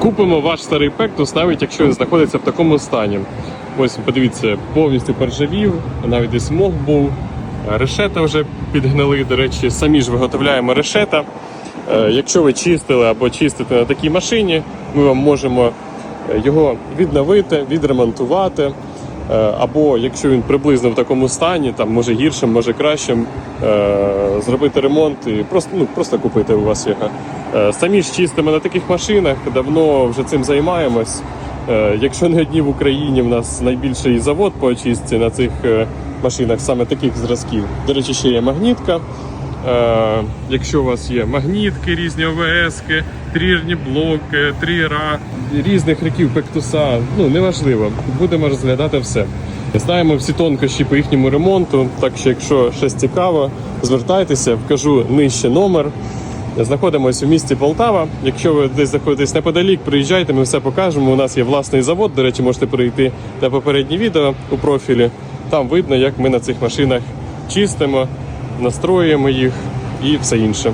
купимо ваш старий Пектус, навіть якщо він знаходиться в такому стані. Ось подивіться, повністю поржавів, навіть десь мох був. Решета вже підгнили. До речі, самі ж виготовляємо решета. Е, Якщо ви чистили або чистите на такій машині, ми вам можемо його відновити, відремонтувати. Е, Або якщо він приблизно в такому стані, там може гіршим, може кращим, е, зробити ремонт і просто, ну, просто купити у вас його. Е, Самі ж чистимо на таких машинах, давно вже цим займаємось. Якщо не одні в Україні, в нас найбільший завод по очистці на цих машинах, саме таких зразків. До речі, ще є магнітка. Якщо у вас є магнітки, різні ОВСки, трірні блоки, тріра, різних років пектуса, ну неважливо, будемо розглядати все. Знаємо всі тонкощі по їхньому ремонту, так що якщо щось цікаво, звертайтеся, вкажу нижче номер. Знаходимося в місті Полтава. Якщо ви десь знаходитесь неподалік, приїжджайте, ми все покажемо. У нас є власний завод. До речі, можете перейти на попереднє відео у профілі. Там видно, як ми на цих машинах чистимо, настроюємо їх і все інше.